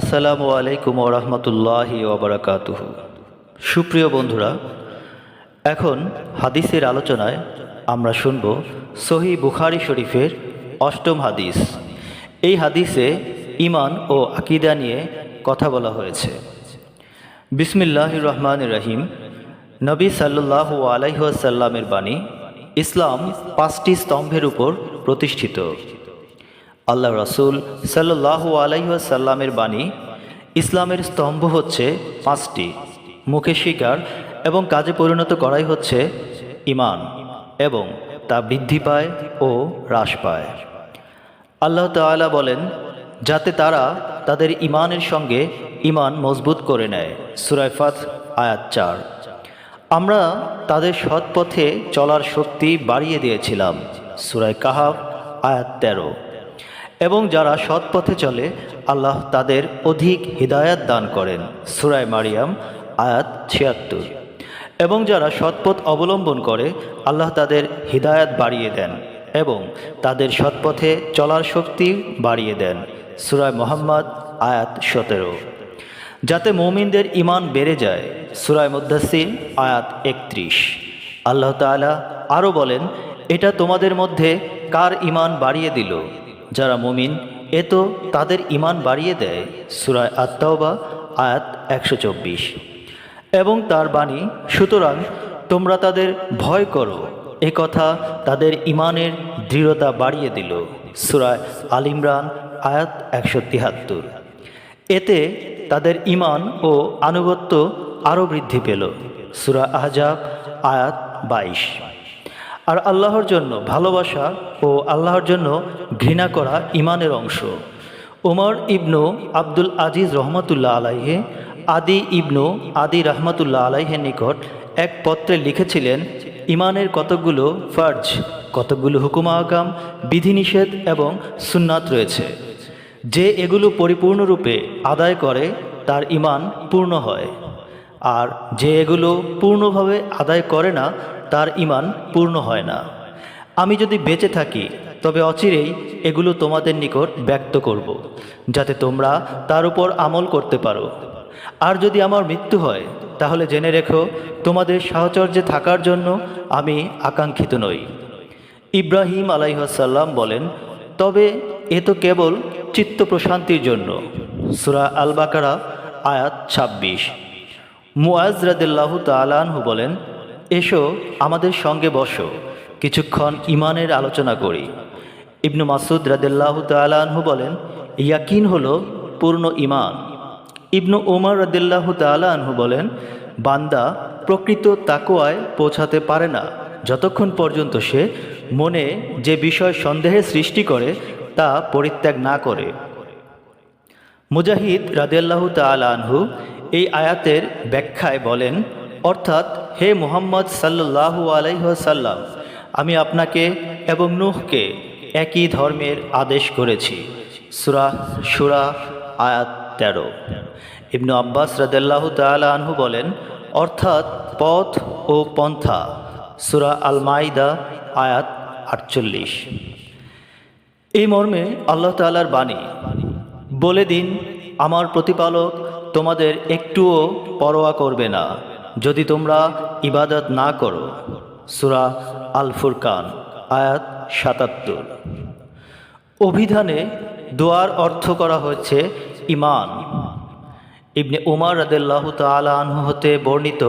আসসালামু আলাইকুম রহমতুল্লাহি ওবরাকাতুহ সুপ্রিয় বন্ধুরা, এখন হাদিসের আলোচনায় আমরা শুনব সহি বুখারি শরীফের অষ্টম হাদিস। এই হাদিসে ইমান ও আকিদা নিয়ে কথা বলা হয়েছে। বিসমিল্লাহ রহমান রহিম। নবী সাল্লাহ আলাইসাল্লামের বাণী ইসলাম পাঁচটি স্তম্ভের উপর প্রতিষ্ঠিত। আল্লাহ রসুল সাল্লাহ আলাইসাল্লামের বাণী, ইসলামের স্তম্ভ হচ্ছে পাঁচটি। মুখে শিকার এবং কাজে পরিণত করাই হচ্ছে ইমান এবং তা বৃদ্ধি পায় ও হ্রাস পায়। আল্লাহ তাআলা বলেন, যাতে তারা তাদের ইমানের সঙ্গে ইমান মজবুত করে নেয়। সুরাইফাত আয়াত চার। আমরা তাদের সৎ পথে চলার শক্তি বাড়িয়ে দিয়েছিলাম। সুরায় কাহাব আয়াত তেরো। এবং যারা সৎ পথে চলে, আল্লাহ তাদের অধিক হৃদায়াত দান করেন। সুরায় মারিয়াম, আয়াত ছিয়াত্তর। এবং যারা সৎপথ অবলম্বন করে, আল্লাহ তাদের হৃদায়াত বাড়িয়ে দেন এবং তাদের সৎপথে চলার শক্তি বাড়িয়ে দেন। সুরায় মোহাম্মদ, আয়াত সতেরো। যাতে মৌমিনদের ইমান বেড়ে যায়, সুরায় মুদাসির আয়াত একত্রিশ। আল্লাহ তাআলা আরও বলেন, এটা তোমাদের মধ্যে কার ইমান বাড়িয়ে দিল? যারা মুমিন, এ তো তাদের ইমান বাড়িয়ে দেয়। সুরায় আত্মাওবা আয়াত একশো চব্বিশ। এবং তার বাণী, সুতরাং তোমরা তাদের ভয় করো। এ কথা তাদের ইমানের দৃঢ়তা বাড়িয়ে দিল। সুরায় আল ইমরান, আয়াত একশো তিহাত্তর এতে তাদের ইমান ও আনুগত্য আরও বৃদ্ধি পেল। সুরা আহজাব, আয়াত বাইশ। আর আল্লাহর জন্য ভালোবাসা ও আল্লাহর জন্য ঘৃণা করা ইমানের অংশ। ওমর ইবনু আব্দুল আজিজ রহমতুল্লাহ আলাইহে, আদি ইবনু আদি রহমতুল্লাহ আলাইহের নিকট এক পত্রে লিখেছিলেন, ইমানের কতকগুলো ফার্জ, কতকগুলো হুকুমা আকাম বিধিনিষেধ এবং সুন্নাত রয়েছে। যে এগুলো পরিপূর্ণরূপে আদায় করে, তার ইমান পূর্ণ হয়। আর যে এগুলো পূর্ণভাবে আদায় করে না তার ইমান পূর্ণ হয় না। আমি যদি বেঁচে থাকি, তবে অচিরেই এগুলো তোমাদের নিকট ব্যক্ত করব। যাতে তোমরা তার উপর আমল করতে পারো। আর যদি আমার মৃত্যু হয়, তাহলে জেনে রেখো, তোমাদের সাহচর্যে থাকার জন্য আমি আকাঙ্ক্ষিত নই। ইব্রাহিম আলাইহাসাল্লাম বলেন, তবে এ তো কেবল চিত্ত প্রশান্তির জন্য। সুরা আল বাকারা আয়াত ছাব্বিশ। মুআজ রাদিল্লাহ তালানহু বলেন এসো, আমাদের সঙ্গে বসো। কিছুক্ষণ ইমানের আলোচনা করি। ইবনু মাসুদ রাদিল্লাহ তালানহু বলেন, ইয়াকিন হল পূর্ণ ইমান ইবনু ওমর রদিল্লাহ তালাহু বলেন, বান্দা প্রকৃত তাকোয়ায় পৌঁছাতে পারে না। যতক্ষণ পর্যন্ত সে মনে যে বিষয় সন্দেহের সৃষ্টি করে, তা পরিত্যাগ না করে। মুজাহিদ রাদিয়াল্লাহু তালাহু এই আয়াতের ব্যাখ্যায় বলেন অর্থাৎ হে মুহাম্মদ সাল্লাহু আলাইসাল্লাম আমি আপনাকে এবং নুহকে একই ধর্মের আদেশ করেছি। সুরা সুরা আয়াত তেরো। ইবনু আব্বাস রাদেল্লাহ আনহু বলেন, অর্থাৎ পথ ও পন্থা, সুরা আল মাইদা আয়াত আটচল্লিশ। এই মর্মে আল্লাহ তালার বাণী, বলে দিন, আমার প্রতিপালক তোমাদের একটুও পরোয়া করবে না। যদি তোমরা ইবাদত না করো, সুরা আল ফুরকান আয়াত সাতাত্তর। অভিধানে দোয়ার অর্থ করা হয়েছে ইমান ইবনে উমার রাদেল্লাহ তালা আনহু হতে বর্ণিত,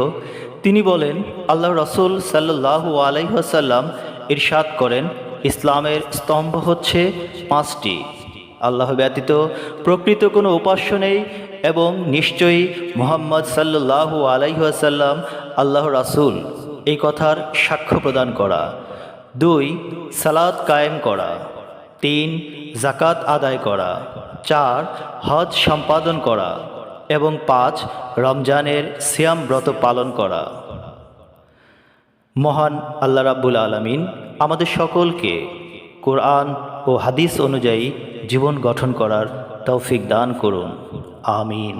তিনি বলেন, আল্লাহ রসুল সাল্লাহু আলাইসাল্লাম ইরশাদ করেন, ইসলামের স্তম্ভ হচ্ছে পাঁচটি। আল্লাহ ব্যতীত প্রকৃত কোনো উপাস্য নেই এবং নিশ্চয়ই মোহাম্মদ সাল্লাহু আলাইসাল্লাম আল্লাহ রাসুল। এই কথার সাক্ষ্য প্রদান করা। দুই সালাদ কায়েম করা। তিন জাকাত আদায় করা। চার, হজ সম্পাদন করা। এবং পাঁচ, রমজানের সিয়াম ব্রত পালন করা। মহান আল্লাহ রাব্বুল আলমিন আমাদের সকলকে কোরআন ও হাদিস অনুযায়ী জীবন গঠন করার তৌফিক দান করুন। ആമീൻ